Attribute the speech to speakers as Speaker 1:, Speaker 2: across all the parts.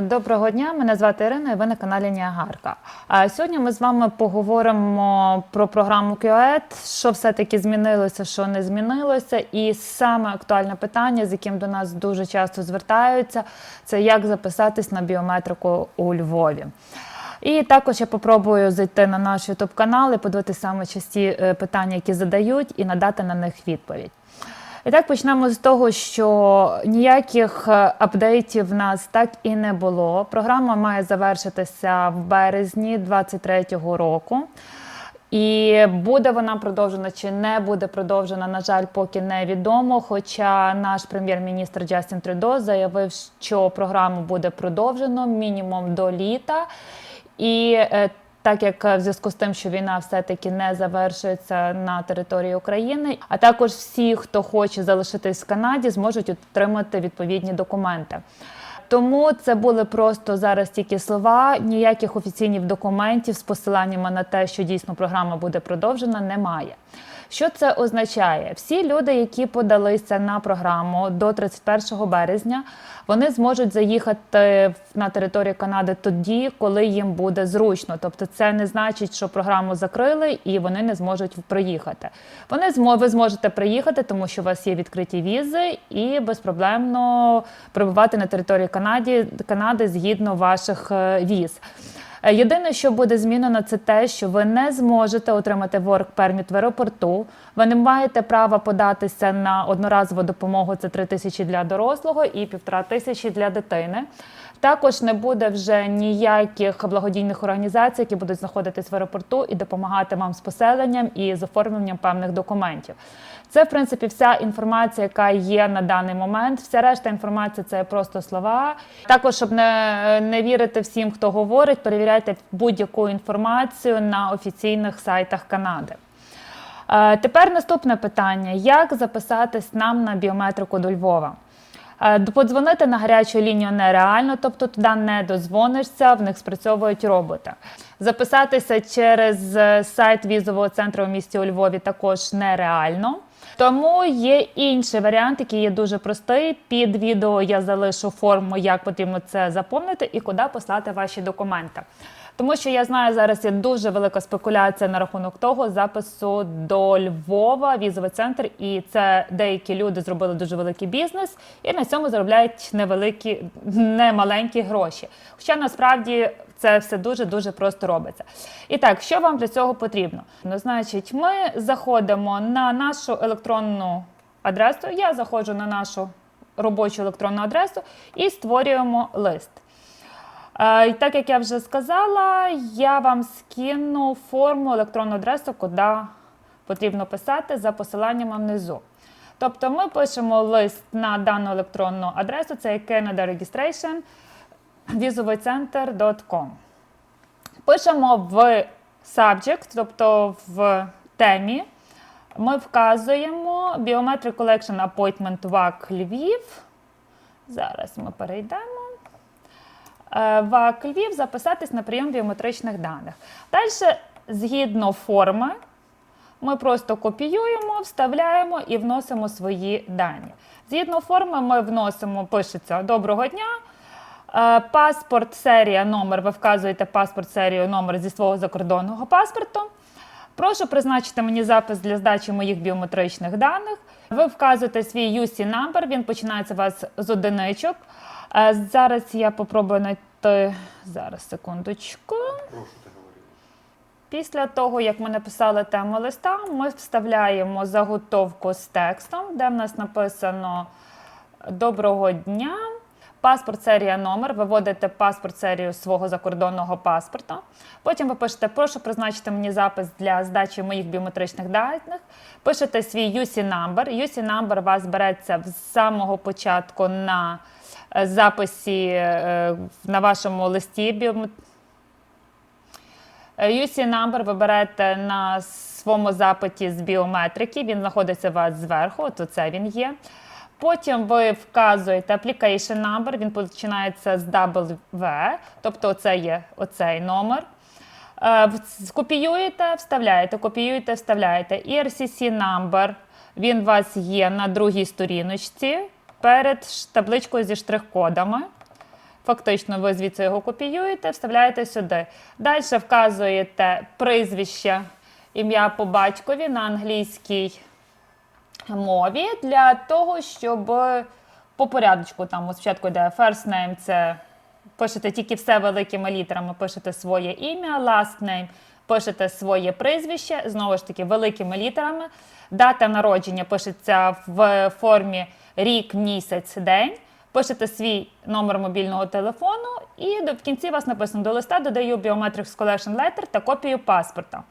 Speaker 1: Доброго дня, мене звати Ірина, і ви на каналі Ніагарка. Сьогодні ми з вами поговоримо про програму QED, що все-таки змінилося, що не змінилося. І саме актуальне питання, з яким до нас дуже часто звертаються, це як записатись на біометрику у Львові. І також я попробую зайти на наш YouTube канал і подивитися саме часті е, питання, які задають, і надати на них відповідь. І так почнемо з того, що ніяких е, апдейтів в нас так і не було. Програма має завершитися в березні 2023 року. І буде вона продовжена чи не буде продовжена, на жаль, поки невідомо. Хоча наш прем'єр-міністр Джастін Трюдо заявив, що програму буде продовжено мінімум до літа. І е, так як е, в зв'язку з тим, що війна все-таки не завершується на території України, а також всі, хто хоче залишитись в Канаді, зможуть отримати відповідні документи. Тому це були просто зараз тільки слова. Ніяких офіційних документів з посиланнями на те, що дійсно програма буде продовжена, немає. Що це означає? Всі люди, які подалися на програму до 31 березня, вони зможуть заїхати на територію Канади тоді, коли їм буде зручно. Тобто, це не значить, що програму закрили і вони не зможуть приїхати. Вони змо- ви зможете приїхати, тому що у вас є відкриті візи, і безпроблемно перебувати на території Канаді, Канади згідно ваших е, віз. Е, Єдине, що буде змінено, це те, що ви не зможете отримати work permit в аеропорту. Ви не маєте права податися на одноразову допомогу. Це 3 тисячі для дорослого і півтора тисячі для дитини. Також не буде вже ніяких благодійних організацій, які будуть знаходитись в аеропорту і допомагати вам з поселенням і з оформленням певних документів. Це, в принципі, вся інформація, яка є на даний момент. Вся решта інформації це просто слова. Також, щоб не, не вірити всім, хто говорить, перевіряйте будь-яку інформацію на офіційних сайтах Канади. Е, Тепер наступне питання: як записатись нам на біометрику до Львова? Е, Подзвонити на гарячу лінію нереально, тобто туди не дозвонишся, в них спрацьовують роботи. Записатися через е, сайт візового центру у місті у Львові також нереально. Тому є інший варіант, який є дуже простий. Під відео я залишу форму, як потрібно це заповнити і куди послати ваші документи. Тому що я знаю, зараз є дуже велика спекуляція на рахунок того запису до Львова, візовий центр, і це деякі люди зробили дуже великий бізнес і на цьому заробляють невеликі, немаленькі гроші. Хоча насправді це все дуже дуже просто робиться. І так, що вам для цього потрібно? Ну, значить, ми заходимо на нашу електронну адресу. Я заходжу на нашу робочу електронну адресу і створюємо лист. І так як я вже сказала, я вам скину форму електронну адресу, куди потрібно писати за посиланням внизу. Тобто ми пишемо лист на дану електронну адресу, це Canada Registration, візовийцентр.com. Пишемо в subject, тобто в темі. Ми вказуємо Biometric Collection Appointment ВАК Львів. Зараз ми перейдемо. Е, ВАК Львів записатись на прийом біометричних даних. Далі, згідно форми, ми просто копіюємо, вставляємо і вносимо свої дані. Згідно форми, ми вносимо, пишеться Доброго дня. Е, Паспорт, серія, номер. Ви вказуєте паспорт, серію, номер зі свого закордонного паспорту. Прошу призначити мені запис для здачі моїх біометричних даних. Ви вказуєте свій UC number, він починається у вас з одиничок. Зараз я попробую знайти. Зараз, секундочку.
Speaker 2: Прошу ти.
Speaker 1: Після того, як ми написали тему листа, ми вставляємо заготовку з текстом, де в нас написано Доброго дня. Паспорт, серія, номер. Виводите паспорт, серію свого закордонного паспорта. Потім ви пишете, прошу призначити мені запис для здачі моїх біометричних даних. Пишете свій UC number. UC number у вас береться з самого початку на записі е, на вашому листі біометричних. UC number ви берете на своєму запиті з біометрики, він знаходиться у вас зверху, от оце він є. Потім ви вказуєте application number, він починається з W, тобто це є оцей номер. Е, Копіюєте, вставляєте, копіюєте, вставляєте. ERCC number, він у вас є на другій сторіночці перед табличкою зі штрих-кодами. Фактично, ви звідси його копіюєте, вставляєте сюди. Далі вказуєте прізвище, ім'я по батькові на англійській мові для того, щоб по порядочку там спочатку йде first name, це пишете тільки все великими літерами, пишете своє ім'я, last name, пишете своє прізвище, знову ж таки, великими літерами. Дата народження пишеться в формі рік, місяць, день. Пишете свій номер мобільного телефону, і до- в кінці вас написано до листа додаю Biometrics Collection Letter та копію паспорта.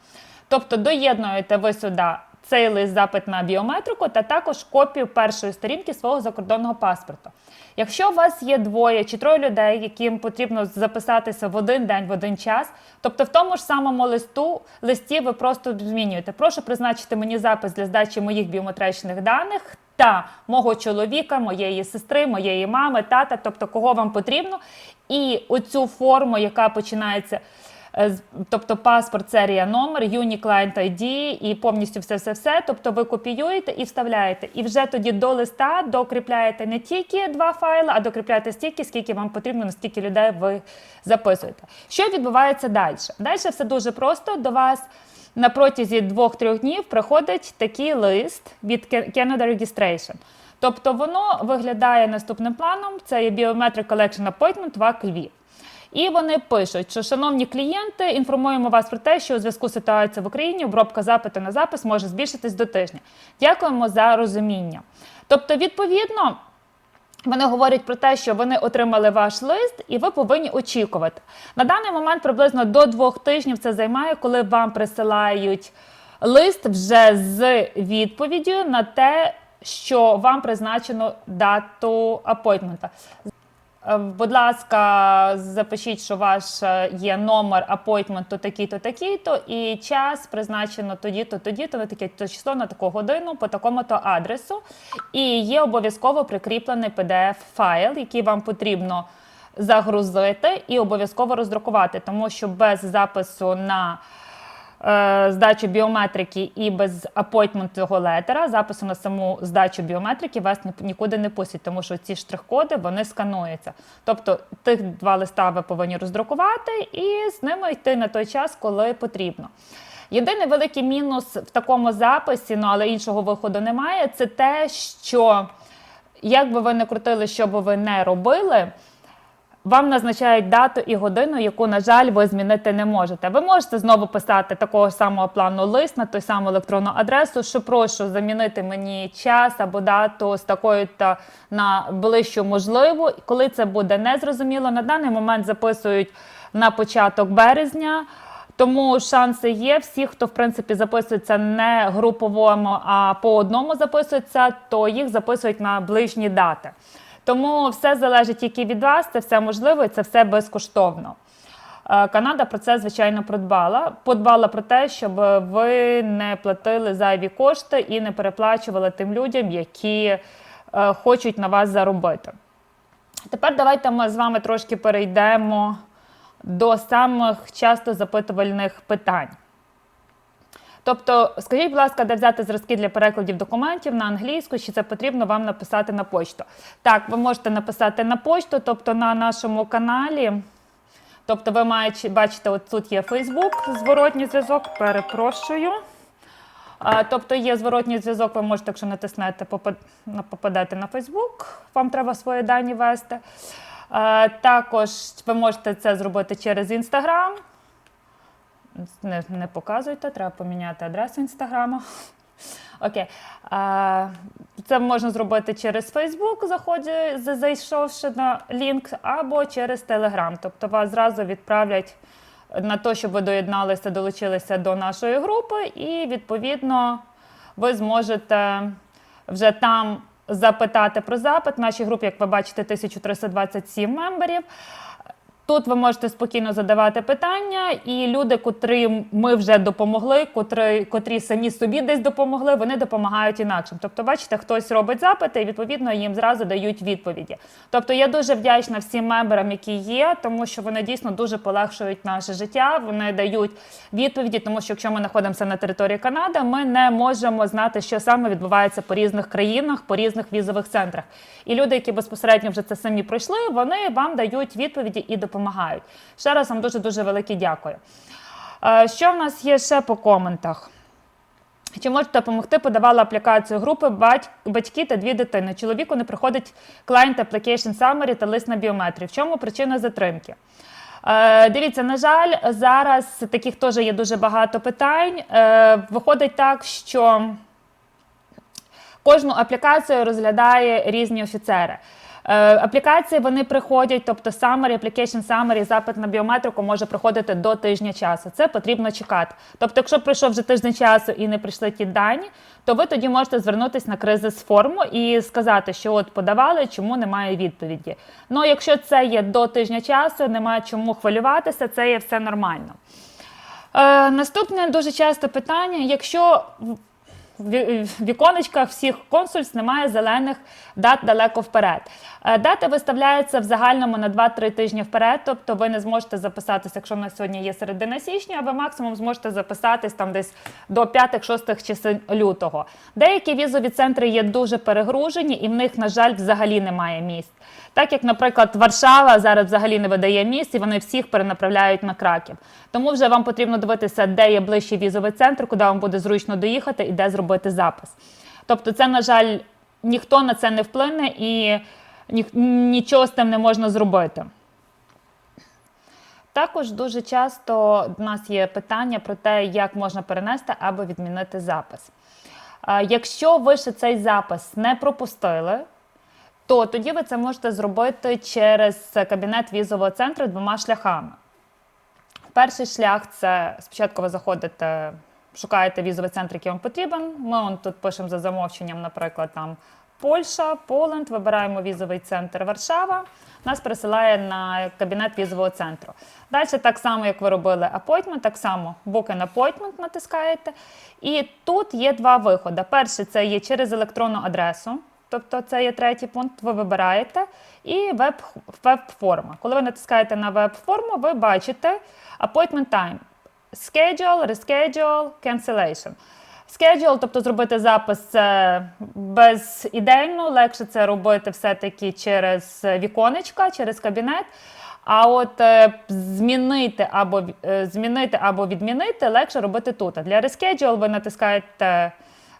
Speaker 1: Тобто доєднуєте ви сюди цей лист запит на біометрику та також копію першої сторінки свого закордонного паспорту. Якщо у вас є двоє чи троє людей, яким потрібно записатися в один день, в один час, тобто в тому ж самому листу листі ви просто змінюєте. Прошу призначити мені запис для здачі моїх біометричних даних та мого чоловіка, моєї сестри, моєї мами, тата, тобто кого вам потрібно, і оцю форму, яка починається. Е, Тобто паспорт, серія, номер, Client ID і повністю все-все-все. Тобто ви копіюєте і вставляєте. І вже тоді до листа докріпляєте не тільки два файли, а докріпляєте стільки, скільки вам потрібно, на стільки людей ви записуєте. Що відбувається далі? Далі все дуже просто. До вас на протязі двох-трьох днів приходить такий лист від Canada Registration. Тобто воно виглядає наступним планом: це є Biometric Collection Appointment ВАК Львів. І вони пишуть, що шановні клієнти, інформуємо вас про те, що у зв'язку з ситуацією в Україні обробка запиту на запис може збільшитись до тижня. Дякуємо за розуміння. Тобто, відповідно. Вони говорять про те, що вони отримали ваш лист, і ви повинні очікувати. На даний момент приблизно до двох тижнів це займає, коли вам присилають лист вже з відповіддю на те, що вам призначено дату апойтмента. Е, Будь ласка, запишіть, що ваш е, є номер апойтменту такий-то, такий-то, і час призначено тоді-то, тоді-то, на таке-то число, на таку годину, по такому-то адресу. І є обов'язково прикріплений PDF-файл, який вам потрібно загрузити і обов'язково роздрукувати, тому що без запису на здачу біометрики і без апойтмент летера, запису на саму здачу біометрики вас ні- нікуди не пустять, тому що ці штрих-коди вони скануються. Тобто тих два листа ви повинні роздрукувати і з ними йти на той час, коли потрібно. Єдиний великий мінус в такому записі, ну але іншого виходу немає, це те, що як би ви не крутили, що би ви не робили, вам назначають дату і годину, яку, на жаль, ви змінити не можете. Ви можете знову писати такого самого плану лист на ту саму електронну адресу, що прошу замінити мені час або дату з такою та на ближчу можливу. Коли це буде незрозуміло, на даний момент записують на початок березня. Тому шанси є. Всі, хто в принципі записується не груповому, а по одному записується, то їх записують на ближні дати. Тому все залежить тільки від вас, це все можливо і це все безкоштовно. Е, Канада про це звичайно подбала. Подбала про те, щоб ви не платили зайві кошти і не переплачували тим людям, які е, хочуть на вас заробити. Тепер давайте ми з вами трошки перейдемо до самих часто запитувальних питань. Тобто, скажіть, будь ласка, де взяти зразки для перекладів документів на англійську, чи це потрібно вам написати на почту? Так, ви можете написати на почту, тобто на нашому каналі. Тобто, ви маєте бачите, от тут є Facebook, зворотній зв'язок, перепрошую. Тобто є зворотній зв'язок, ви можете, якщо натиснете, попадати на Facebook, вам треба свої дані ввести. А, Також ви можете це зробити через Instagram. Не, не показуйте, треба поміняти адресу інстаграму. Окей. А, це можна зробити через Facebook, заході, за- зайшовши на лінк, або через Telegram. Тобто вас зразу відправлять на те, щоб ви доєдналися, долучилися до нашої групи, і відповідно ви зможете вже там запитати про запит. В нашій групі, як ви бачите, 1327 мемберів. Тут ви можете спокійно задавати питання, і люди, котрі ми вже допомогли, котрі, котрі самі собі десь допомогли, вони допомагають інакшим. Тобто, бачите, хтось робить запити, і відповідно їм зразу дають відповіді. Тобто, я дуже вдячна всім мемберам, які є, тому що вони дійсно дуже полегшують наше життя. Вони дають відповіді, тому що якщо ми знаходимося на території Канади, ми не можемо знати, що саме відбувається по різних країнах, по різних візових центрах. І люди, які безпосередньо вже це самі пройшли, вони вам дають відповіді і допомагають. Ще раз вам дуже дуже велике дякую. Е, Що в нас є ще по коментах? Чи можете допомогти? Подавала аплікацію групи батьки та дві дитини. Чоловіку не приходить Client Application Summary та лист на біометрію. В чому причина затримки? Е, дивіться, на жаль, зараз таких теж є дуже багато питань. Е, виходить так, що кожну аплікацію розглядає різні офіцери. Е, Аплікації вони приходять, тобто summary, application summary, запит на біометрику може приходити до тижня часу. Це потрібно чекати. Тобто, якщо пройшов вже тиждень часу і не прийшли ті дані, то ви тоді можете звернутися на кризис форму і сказати, що от подавали, чому немає відповіді. Ну, якщо це є до тижня часу, немає чому хвилюватися, це є все нормально. Е, наступне дуже часто питання: якщо в- в ві- в віконечках всіх консульств немає зелених дат далеко вперед. Е, Дата виставляється в загальному на 2-3 тижні вперед, тобто ви не зможете записатися, якщо в нас сьогодні є середина січня, а ви максимум зможете записатись там десь до 5-6 чисел лютого. Деякі візові центри є дуже перегружені, і в них, на жаль, взагалі немає місць. Так як, наприклад, Варшава зараз взагалі не видає місць, і вони всіх перенаправляють на Краків. Тому вже вам потрібно дивитися, де є ближчий візовий центр, куди вам буде зручно доїхати і де зробити запис. Тобто, це, на жаль, ніхто на це не вплине і нічого з тим не можна зробити. Також дуже часто в нас є питання про те, як можна перенести або відмінити запис. Якщо ви ще цей запис не пропустили, то тоді ви це можете зробити через кабінет візового центру двома шляхами. Перший шлях це спочатку ви заходите, шукаєте візовий центр, який вам потрібен. Ми он тут пишемо за замовченням, наприклад, там Польща, Поленд, вибираємо візовий центр Варшава. Нас пересилає на кабінет візового центру. Далі так само, як ви робили appointment, так само Book an appointment натискаєте. І тут є два виходи. Перший це є через електронну адресу. Тобто це є третій пункт, ви вибираєте і веб, веб-форма. Коли ви натискаєте на веб-форму, ви бачите appointment time, schedule, reschedule, cancellation. Schedule, тобто зробити запис це безідейно, легше це робити все-таки через віконечка, через кабінет. А от е, змінити або е, змінити або відмінити легше робити тут. Для reschedule ви натискаєте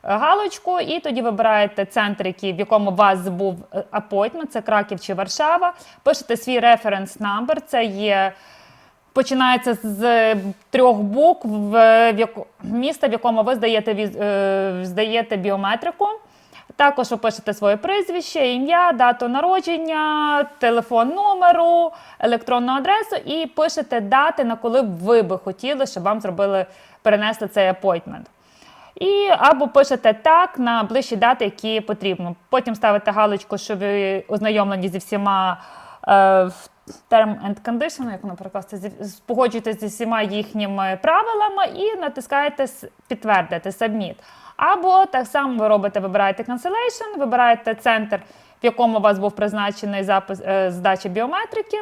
Speaker 1: галочку, і тоді вибираєте центр, який, в якому у вас був апойтмент, це Краків чи Варшава. Пишете свій референс number, це є. Починається з трьох букв в міста, в якому ви здаєте, е, здаєте біометрику. Також ви пишете своє прізвище, ім'я, дату народження, телефон номеру, електронну адресу і пишете дати, на коли б ви би хотіли, щоб вам зробили перенесли цей апойтмент. І або пишете так на ближчі дати, які потрібно. Потім ставите галочку, що ви ознайомлені зі всіма е, term and condition, як воно перекласти, погоджуєтесь зі всіма їхніми правилами і натискаєте підтвердити submit. Або так само ви робите, вибираєте cancellation, вибираєте центр, в якому у вас був призначений запис е, здачі біометрики.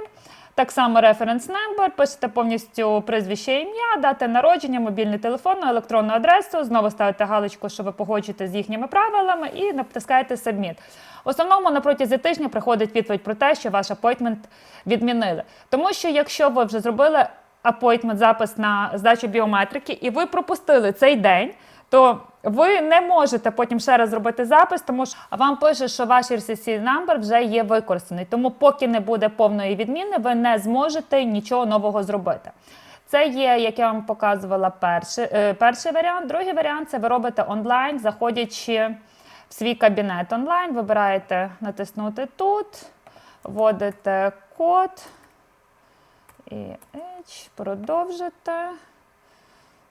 Speaker 1: Так само референс number, пишете повністю прізвище ім'я, дата народження, мобільний телефон, електронну адресу. Знову ставите галочку, що ви погоджуєте з їхніми правилами, і натискаєте Submit. В основному на протязі тижня приходить відповідь про те, що ваш апойтмент відмінили. Тому що якщо ви вже зробили апойтмент, запис на здачу біометрики, і ви пропустили цей день, то ви не можете потім ще раз зробити запис, тому що вам пише, що ваш RCC number вже є використаний. Тому, поки не буде повної відміни, ви не зможете нічого нового зробити. Це є, як я вам показувала, перший, е, перший варіант. Другий варіант це ви робите онлайн, заходячи свій кабінет онлайн, вибираєте натиснути тут, вводите код і H, продовжите.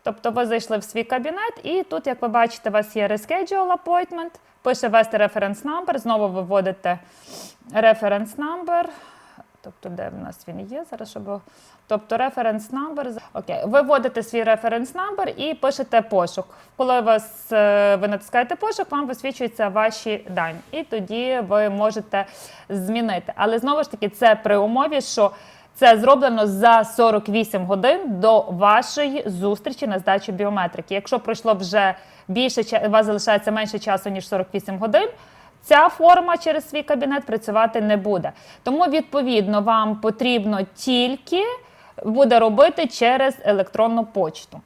Speaker 1: Тобто ви зайшли в свій кабінет, і тут, як ви бачите, у вас є Reschedule Appointment, пише ввести reference number, знову ви вводите reference number, Тобто, де в нас він є зараз, щоб. Тобто референс number. Окей, ви вводите свій референс number і пишете пошук. Коли вас, е, ви натискаєте пошук, вам висвічуються ваші дані. І тоді ви можете змінити. Але знову ж таки, це при умові, що це зроблено за 48 годин до вашої зустрічі на здачу біометрики. Якщо пройшло вже більше у вас залишається менше часу ніж 48 годин. Ця форма через свій кабінет працювати не буде. Тому, відповідно, вам потрібно тільки буде робити через електронну почту.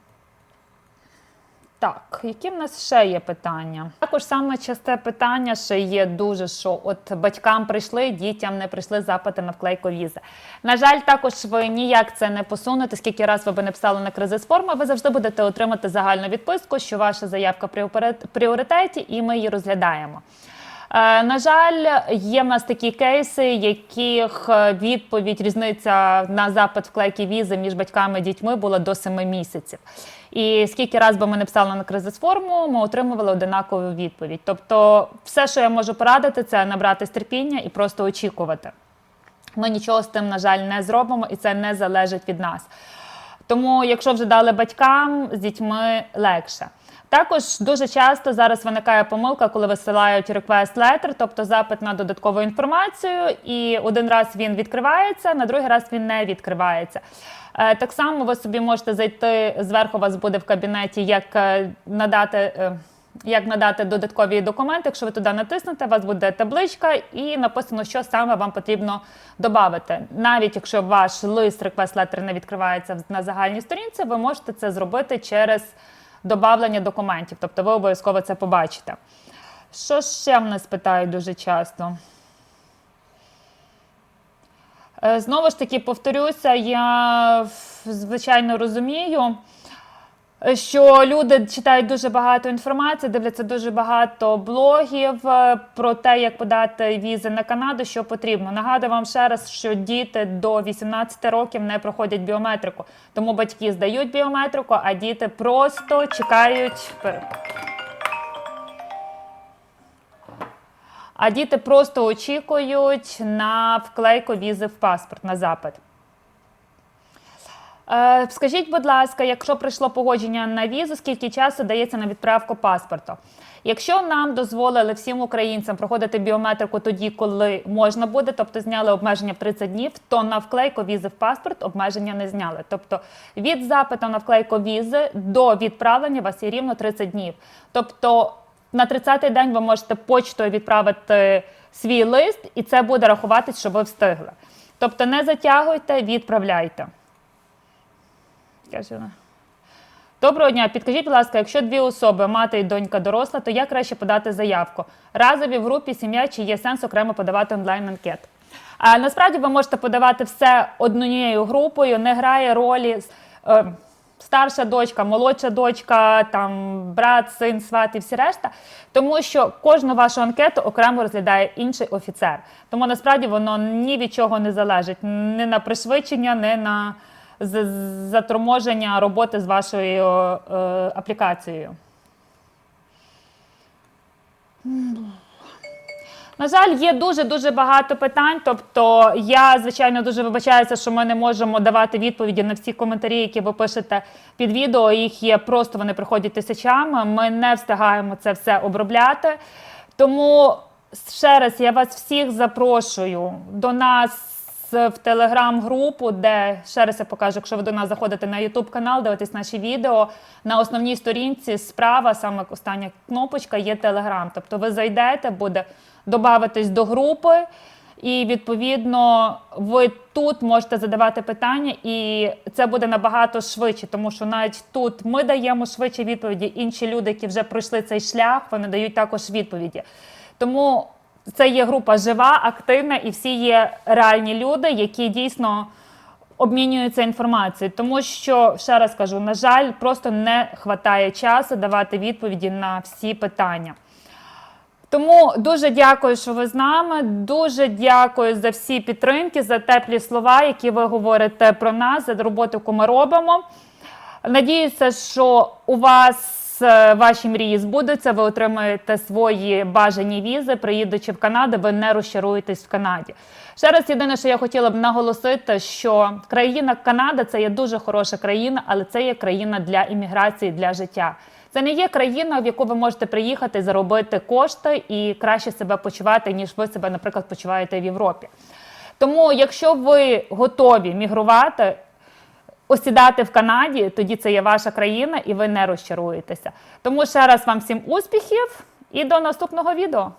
Speaker 1: Так, які в нас ще є питання? Також саме часте питання ще є дуже, що от батькам прийшли, дітям не прийшли запити на вклейку візи. На жаль, також ви ніяк це не посунете. Скільки раз ви би не писали на кризис форма, ви завжди будете отримати загальну відписку, що ваша заявка при пріоритеті, і ми її розглядаємо. Е, На жаль, є в нас такі кейси, яких е, відповідь різниця на запит вклейки візи між батьками і дітьми була до 7 місяців. І скільки раз би ми не писали на кризис форму, ми отримували одинакову відповідь. Тобто, все, що я можу порадити, це набрати терпіння і просто очікувати. Ми нічого з тим, на жаль, не зробимо, і це не залежить від нас. Тому, якщо вже дали батькам, з дітьми легше. Також дуже часто зараз виникає помилка, коли висилають request letter, тобто запит на додаткову інформацію, і один раз він відкривається, на другий раз він не відкривається. Е, Так само ви собі можете зайти зверху. У вас буде в кабінеті, як е, надати. е, Як надати додаткові документи, якщо ви туди натиснете, у вас буде табличка і написано, що саме вам потрібно додати. Навіть якщо ваш лист request letter не відкривається на загальній сторінці, ви можете це зробити через додавлення документів. Тобто ви обов'язково це побачите. Що ще в нас питають дуже часто? Е, Знову ж таки, повторюся, я звичайно розумію, що люди читають дуже багато інформації, дивляться дуже багато блогів е, про те, як подати візи на Канаду, що потрібно. Нагадую вам ще раз, що діти до 18 років не проходять біометрику. Тому батьки здають біометрику, а діти просто чекають. А діти просто очікують на вклейку візи в паспорт на запит. Е, Скажіть, будь ласка, якщо прийшло погодження на візу, скільки часу дається на відправку паспорту? Якщо нам дозволили всім українцям проходити біометрику тоді, коли можна буде, тобто зняли обмеження в 30 днів, то на вклейку візи в паспорт обмеження не зняли. Тобто від запиту на вклейку візи до відправлення у вас є рівно 30 днів. Тобто на 30-й день ви можете почтою відправити свій лист, і це буде рахуватись, що ви встигли. Тобто не затягуйте, відправляйте. Доброго дня. Підкажіть, будь ласка, якщо дві особи, мати і донька доросла, то як краще подати заявку? Разові в групі сім'я чи є сенс окремо подавати онлайн-анкет? А насправді ви можете подавати все однією групою, не грає ролі е, старша дочка, молодша дочка, там брат, син, сват і всі решта, тому що кожну вашу анкету окремо розглядає інший офіцер. Тому насправді воно ні від чого не залежить, ні на пришвидшення, ні на заторможення роботи з вашою е, аплікацією. На жаль, є дуже дуже багато питань. Тобто, я звичайно дуже вибачаюся, що ми не можемо давати відповіді на всі коментарі, які ви пишете під відео. Їх є просто вони приходять тисячами. Ми не встигаємо це все обробляти. Тому ще раз я вас всіх запрошую до нас в телеграм-групу, де ще раз я покажу, якщо ви до нас заходите на YouTube канал, дивитесь наші відео. На основній сторінці справа, саме остання кнопочка, є Телеграм. Тобто ви зайдете, буде додатись до групи, і відповідно ви тут можете задавати питання, і це буде набагато швидше, тому що навіть тут ми даємо швидше відповіді. Інші люди, які вже пройшли цей шлях, вони дають також відповіді. Тому це є група жива, активна, і всі є реальні люди, які дійсно обмінюються інформацією. Тому що, ще раз кажу, на жаль, просто не вистачає часу давати відповіді на всі питання. Тому дуже дякую, що ви з нами. Дуже дякую за всі підтримки, за теплі слова, які ви говорите про нас, за роботу, яку ми робимо. Надіюся, що у вас ваші мрії збудуться, ви отримаєте свої бажані візи, приїдучи в Канаду, ви не розчаруєтесь в Канаді. Ще раз єдине, що я хотіла б наголосити, що країна Канада це є дуже хороша країна, але це є країна для імміграції, для життя. Це не є країна, в яку ви можете приїхати, заробити кошти і краще себе почувати, ніж ви себе, наприклад, почуваєте в Європі. Тому, якщо ви готові мігрувати, осідати в Канаді, тоді це є ваша країна, і ви не розчаруєтеся. Тому ще раз вам всім успіхів і до наступного відео.